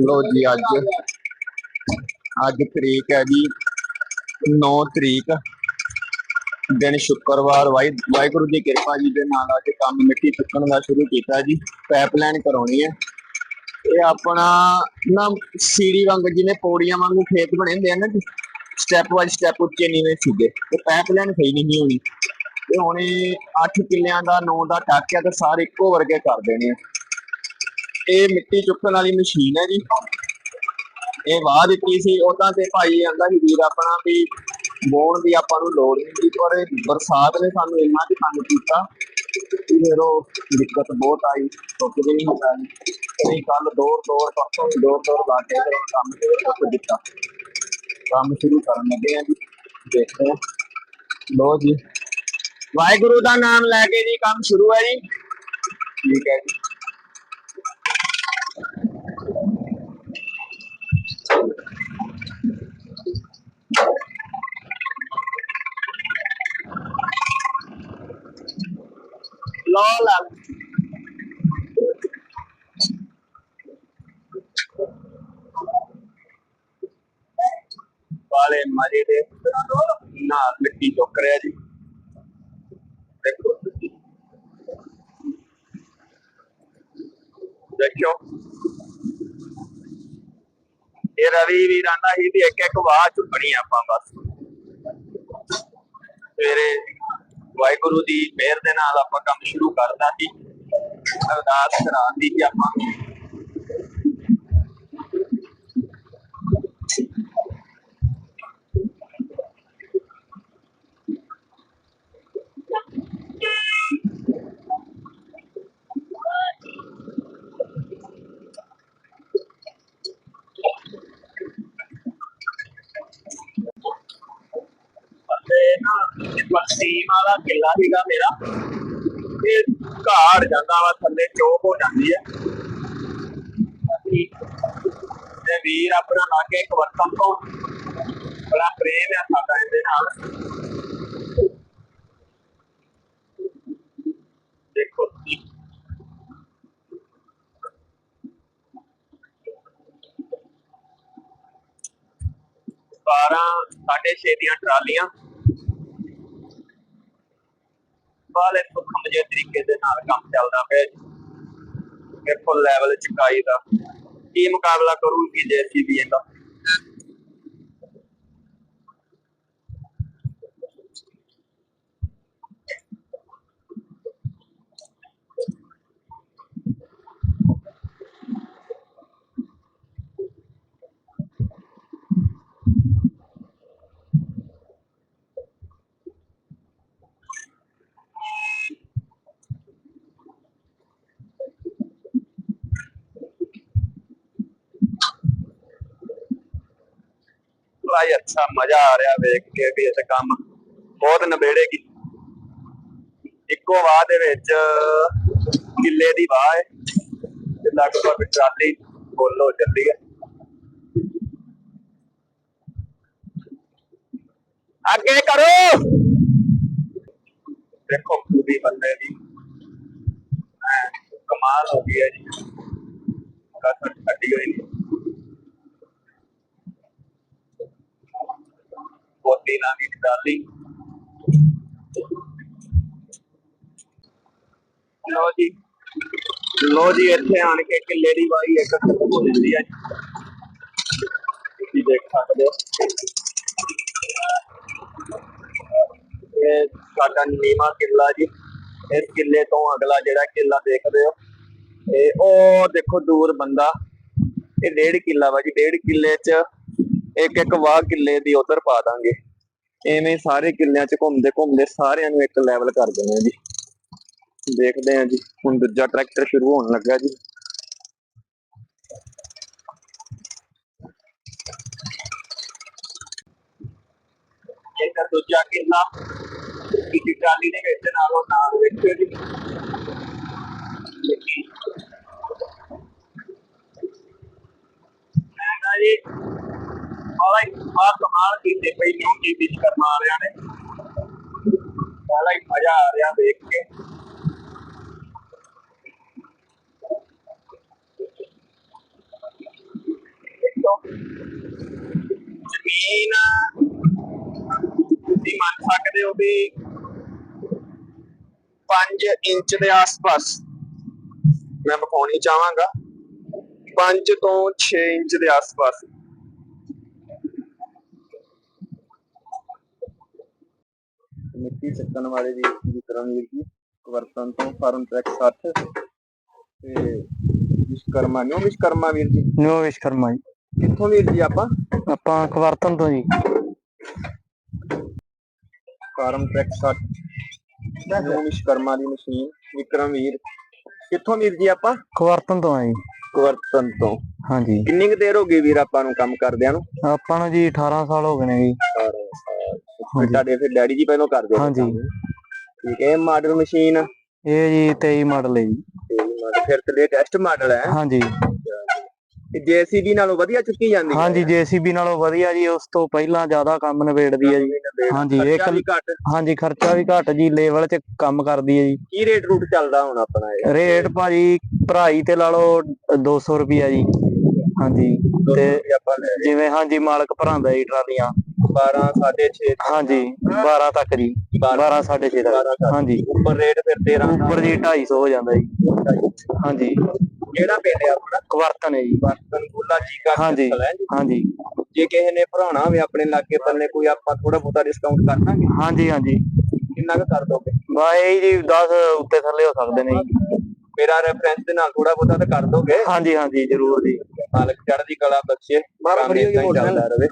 ਲੋ ਜੀ ਅੱਜ। ਅੱਜ ਤਰੀਕ ਹੈ ਜੀ 9 ਤਰੀਕ। ਦਿਨ ਸ਼ੁੱਕਰਵਾਰ। ਵਾਹਿ, ਵਾਹਿਗੁਰੂ ਦੀ ਕਿਰਪਾ ਜੀ ਦੇ ਨਾਲ ਅੱਜ ਕੰਮ ਮਿੱਟੀ ਚੁੱਕਣ ਦਾ ਸ਼ੁਰੂ ਕੀਤਾ ਜੀ। ਪਾਈਪਲਾਈਨ ਕਰਾਉਣੀ ਹੈ। ਇਹ ਆਪਣਾ ਨਾ ਸੀੜੀ ਵਾਂਗ ਜਿਵੇਂ ਪੌੜੀਆਂ ਵਾਂਗੂ ਖੇਤ ਬਣੇ ਹੁੰਦੇ ਆ ਨਾ ਜੀ। ਸਟੈਪ ਬਾਈ ਸਟੈਪ ਉੱਚੇ ਨੀਵੇਂ ਸੀਗੇ। ਤੇ ਪਾਈਪਲਾਈਨ ਸਹੀ ਨਹੀਂ ਹੋਣੀ। ਤੇ ਹੁਣੇ ਇਹ 8 ਕਿੱਲਿਆਂ ਦਾ 9 ਦਾ ਟੱਕ ਤੇ ਸਾਰੇ ਇੱਕੋ ਵਰਗੇ ਕਰ ਦੇਣੇ ਆ। ਇਹ ਮਿੱਟੀ ਚੁੱਕਣ ਵਾਲੀ ਮਸ਼ੀਨ ਹੈ ਜੀ। ਇਹ ਵਾਹ ਦਿੱਤੀ ਸੀ ਉਦਾਂ ਤੇ ਭਾਈ ਆਂਦਾ ਸੀ ਵੀਰ ਆਪਣਾ ਵੀ ਬੋਣ ਦੀ ਆਪਾਂ ਨੂੰ ਲੋੜ ਨਹੀਂ ਸੀ, ਪਰ ਬਰਸਾਤ ਨੇ ਸਾਨੂੰ ਇੰਨਾ ਕੁ ਤੰਗ ਕੀਤਾ ਕਿ ਫਿਰ ਉਹ ਦਿੱਕਤ ਬਹੁਤ ਆਈ ਟੁੱਕ ਵੀ ਨਹੀਂ ਹੁੰਦਾ ਅਸੀਂ ਕੱਲ ਦੌੜ ਦੌੜ ਪਰਸੋਂ ਵੀ ਦੌੜ ਦੌੜ ਲਾ ਕੇ ਫਿਰ ਕੰਮ ਤੇ ਟੁੱਕ ਦਿੱਤਾ। ਕੰਮ ਸ਼ੁਰੂ ਕਰਨ ਲੱਗੇ ਆ ਜੀ ਦੇਖੋ ਆ ਲੋ ਜੀ। ਵਾਹਿਗੁਰੂ ਦਾ ਨਾਮ ਲੈ ਕੇ ਜੀ, ਕੰਮ ਸ਼ੁਰੂ ਹੈ ਜੀ। ਠੀਕ ਹੈ ਜੀ। ਲੋ ਲਾ ਵਾਲੇ ਮਜੇ ਦੇ ਨਾਲ ਮਿੱਟੀ ਚੁੱਕ ਰਿਹਾ ਜੀ ਦੇਖੋ ਤੁਸੀਂ। ਦੇਖੋ ਇਹ ਰਵੀ ਵੀ ਰਹਿੰਦਾ ਸੀ ਇੱਕ ਇੱਕ ਵਾਹ ਚੁੱਕਣੀ ਆਪਾਂ ਬਸ। ਸਵੇਰੇ ਵਾਹਿਗੁਰੂ ਦੀ ਮਿਹਰ ਦੇ ਨਾਲ ਆਪਾਂ ਕੰਮ ਸ਼ੁਰੂ ਕਰਦਾ ਸੀ। ਅਰਦਾਸ ਕਰਾਉਂਦੀ ਸੀ ਆਪਾਂ ਤੇ ਨਾ ਵਸੀਮ ਵਾਲਾ ਕਿੱਲਾ ਸੀਗਾ ਮੇਰਾ। ਇਹ ਘਾੜ ਜਾਂਦਾ ਵਾ ਥੱਲੇ, ਚੋਪ ਹੋ ਜਾਂਦੀ ਹੈ ਅਸੀਂ ਤੇ ਵੀਰ ਆਪਣਾ ਲਾਗੇ ਇੱਕ ਤੋਂ ਬੜਾ ਪ੍ਰੇਮ ਹੈ ਸਾਡਾ ਇਹਦੇ ਨਾਲ। ਦੇਖੋ ਤੁਸੀਂ। ਬਾਰਾਂ, ਸਾਢੇ ਛੇ ਦੀਆਂ ਟਰਾਲੀਆਂ। ਬਾਲੇ ਸੁਖਮ ਜੇ ਤਰੀਕੇ ਦੇ ਨਾਲ ਕੰਮ ਚੱਲਦਾ ਪਿਆ ਜੀ। ਇਹ ਲੈਵਲ ਚੁਕਾਈ ਦਾ। ਕੀ ਮੁਕਾਬਲਾ ਕਰੂਗੀ ਜੇਸੀਬੀ ਇਹਦਾ? ਭਾਈ ਅੱਛਾ ਮਜ਼ਾ ਆ ਰਿਹਾ ਵੇਖ ਕੇ ਵੀ ਇਹ ਕੰਮ ਬਹੁਤ ਨਵੇੜੇਗੀ ਇੱਕੋ ਵਾਹ ਦੇ ਵਿੱਚ ਕਿੱਲੇ ਦੀ ਵਾਹ ਹੈ ਤੇ ਲਗਭਗ ਟਰਾਲੀ ਫੁੱਲ ਹੋ ਚੱਲੀ ਹੈ ਅੱਗੇ ਕਰੋ ਦੇਖੋ ਖੂਬੀ ਬੰਦੇ ਦੀ ਐਂ ਕਮਾਲ ਹੋ ਗਈ ਹੈ ਜੀ ਕਸਰ ਛੱਡੀ ਹੋਈ ਨਹੀਂ ਪੋਤੀ ਨਾਲ ਦੀ। ਟਰਾਲੀ ਲੋ ਜੀ। ਲੋ ਜੀ, ਇੱਥੇ ਆਣ ਕੇ ਕਿੱਲੇ ਦੀ ਵਾਈ ਇੱਕ ਖਤਮ ਹੋ ਜਾਂਦੀ ਹੈ ਤੁਸੀਂ ਦੇਖ ਸਕਦੇ ਹੋ। ਇਹ ਸਾਡਾ ਨੀਮਾ ਕਿੱਲਾ ਜੀ। ਇਸ ਕਿੱਲੇ ਤੋਂ ਅਗਲਾ ਜਿਹੜਾ ਕਿੱਲਾ ਦੇਖਦੇ ਹੋ, ਇਹ ਉਹ ਦੇਖੋ ਦੂਰ ਬੰਦਾ। ਇਹ ਡੇਢ ਕਿੱਲਾ ਵਾ ਜੀ। ਡੇਢ ਕਿੱਲੇ 'ਚ ਇੱਕ ਇੱਕ ਵਾਹ ਕਿੱਲੇ ਦੀ ਉਧਰ ਪਾ ਦਾਂਗੇ। ਐਵੇਂ ਸਾਰੇ ਕਿੱਲਿਆਂ 'ਚ ਘੁੰਮਦੇ ਘੁੰਮਦੇ ਸਾਰਿਆਂ ਨੂੰ ਇੱਕ ਲੈਵਲ ਕਰ ਦੇਣਾ ਜੀ। ਦੇਖਦੇ ਹਾਂ ਜੀ, ਹੁਣ ਦੂਜਾ ਟਰੈਕਟਰ ਸ਼ੁਰੂ ਹੋਣ ਲੱਗਾ ਜੀ। ਇਹ ਦੂਜਾ ਕਿੱਲਾ ਕਿਸੇ ਟਰਾਲੀ ਦੇ ਵਿੱਚ, ਨਾਲੋਂ ਨਾਲ ਵੇਖਿਓ ਜੀ। ਘੰਟੇ ਪਹਿਲਾਂ ਇਹ ਵਿਸ਼ ਕਰਨ ਆ ਰਿਆ ਨੇ। ਪਹਿਲਾਂ ਹੀ ਮਜ਼ਾ ਆ ਰਿਹਾ ਦੇਖ ਕੇ। ਜ਼ਮੀਨ ਤੁਸੀਂ ਮੰਨ ਸਕਦੇ ਹੋ ਵੀ 5 ਇੰਚ ਦੇ ਆਸ-ਪਾਸ ਮੈਂ ਵਿਖਾਉਣੀ ਚਾਹਾਂਗਾ। 5 ਤੋਂ 6 ਇੰਚ ਦੇ ਆਸ-ਪਾਸ। ਮਿੱਟੀ ਚੱਕਣ ਵਾਲੇ ਦੀ ਵਿਕਰਮ ਵੀਰ ਜੀ ਵਰਤਨ ਤੋਂ ਫਾਰਮ ਟਰੈਕ 60 ਤੇ ਵਿਸ਼ਕਰਮਾ ਨਿਓ ਵਿਸ਼ਕਰਮਾ ਵੀਰ ਜੀ? ਨਿਊ ਵਿਸ਼ਕਰਮਾ ਜੀ। ਕਿੱਥੋਂ ਵੀਰ ਜੀ ਆਪਾਂ? ਆਪਾਂ ਖਵਰਤਨ ਤੋਂ ਜੀ। ਫਾਰਮ ਟਰੈਕ 60 ਨਿਓ ਵਿਸ਼ਕਰਮਾ ਦੀ ਮਸ਼ੀਨ ਵਿਕਰਮ ਵੀਰ। ਕਿੱਥੋਂ ਵੀਰ ਜੀ ਆਪਾਂ? ਖਵਰਤਨ ਤੋਂ ਆ ਜੀ। ਵਰਤਨ ਤੋਂ। ਹਾਂਜੀ। ਕਿੰਨੀ ਕੁ ਦੇਰ ਹੋ ਗਈ ਵੀਰ ਆਪਾਂ ਨੂੰ ਕੰਮ ਕਰਦਿਆਂ ਨੂੰ? ਆਪਾਂ ਨੂੰ ਜੀ 18 ਸਾਲ ਹੋ ਗਏ ਨੇ ਜੀ। ਫਿਰ ਤੁਹਾਡੇ ਫਿਰ ਡੈਡੀ ਜੀ ਪਹਿਲਾਂ ਕਰਦੇ ਹਾਂਜੀ। ਠੀਕ ਹੈ ਮਾਡਲ ਮਸ਼ੀਨ ਇਹ ਜੀ 23 ਮਾਡਲ ਹੈ ਜੀ। ਫਿਰ ਤੇ ਲੇਟੈਸਟ ਮਾਡਲ ਹੈ। ਹਾਂਜੀ। ਜੀਸੀਬੀ ਨਾਲੋਂ ਵਧੀਆ ਚੁੱਕੀ ਜਾਂਦੀ ਹੈ। ਹਾਂਜੀ ਜੀਸੀਬੀ ਨਾਲੋਂ ਵਧੀਆ ਜੀ ਉਸ ਤੋਂ ਪਹਿਲਾਂ ਜ਼ਿਆਦਾ ਕੰਮ ਨਿਬੇੜਦੀ ਹੈ ਜੀ। ਹਾਂਜੀ, ਇਹ ਖਰਚਾ ਵੀ ਘੱਟ। ਹਾਂਜੀ ਖਰਚਾ ਵੀ ਘੱਟ ਜੀ ਲੈਵਲ 'ਚ ਕੰਮ ਕਰਦੀ ਹੈ ਜੀ। ਕੀ ਰੇਟ ਰੂਟ ਚੱਲਦਾ ਹੁਣ ਆਪਣਾ ਇਹ? ਰੇਟ ਭਾਜੀ ਭਰਾਈ ਤੇ ਲਾ ਲਓ 200 ਰੁਪਿਆ ਜੀ। ਹਾਂਜੀ ਤੇ ਜਿਵੇਂ ਹਾਂਜੀ ਮਾਲਕ ਭਰਾਂਦਾ ਜੀ ਟਰਾਲੀਆਂ। 12 6.5 ਹਾਂਜੀ 12 ਤੱਕ ਜੀ। 12 6.5 ਤੱਕ। ਹਾਂਜੀ। ਉੱਪਰ ਰੇਟ ਫਿਰ 13 ਉੱਪਰ ਜੀ 250 ਹੋ ਜਾਂਦਾ ਜੀ। ਹਾਂਜੀ। ਕਿਹੜਾ ਪਿੰਡ ਹੈ ਆਪਣਾ? ਕਵਰਤਨ ਹੈ ਜੀ। ਬਰਤਨ ਗੁੱਲਾ ਜੀ ਕਾ ਹਾਂਜੀ। ਹਾਂਜੀ। ਜੇ ਕਿਸੇ ਨੇ ਭਰਾਉਣਾ ਹੋਵੇ ਆਪਣੇ ਲਾਗੇ ਬੰਨੇ ਕੋਈ ਆਪਾਂ ਥੋੜਾ ਬਹੁਤਾ ਡਿਸਕਾਊਂਟ ਕਰ ਦਾਂਗੇ। ਹਾਂਜੀ ਹਾਂਜੀ। ਕਿੰਨਾ ਕੁ ਕਰ ਦੋਗੇ? ਬਾਈ ਜੀ 10 ਉੱਤੇ ਥੱਲੇ ਹੋ ਸਕਦੇ ਨੇ ਜੀ। ਮੇਰਾ ਰੈਫਰੈਂਸ ਦੇ ਨਾਲ ਥੋੜਾ ਬਹੁਤਾ ਤਾਂ ਕਰ ਦੋਗੇ? ਹਾਂਜੀ ਹਾਂਜੀ ਜ਼ਰੂਰ ਜੀ। ਮਾਲਕ ਚੜ੍ਹਦੀ ਕਲਾ ਬਾਹਰ ਕੰਮ ਖੜੀ ਹੋਈ ਮੋਟਰਸਾਈਕਲ। ਚੱਲਦਾ ਰਵੇ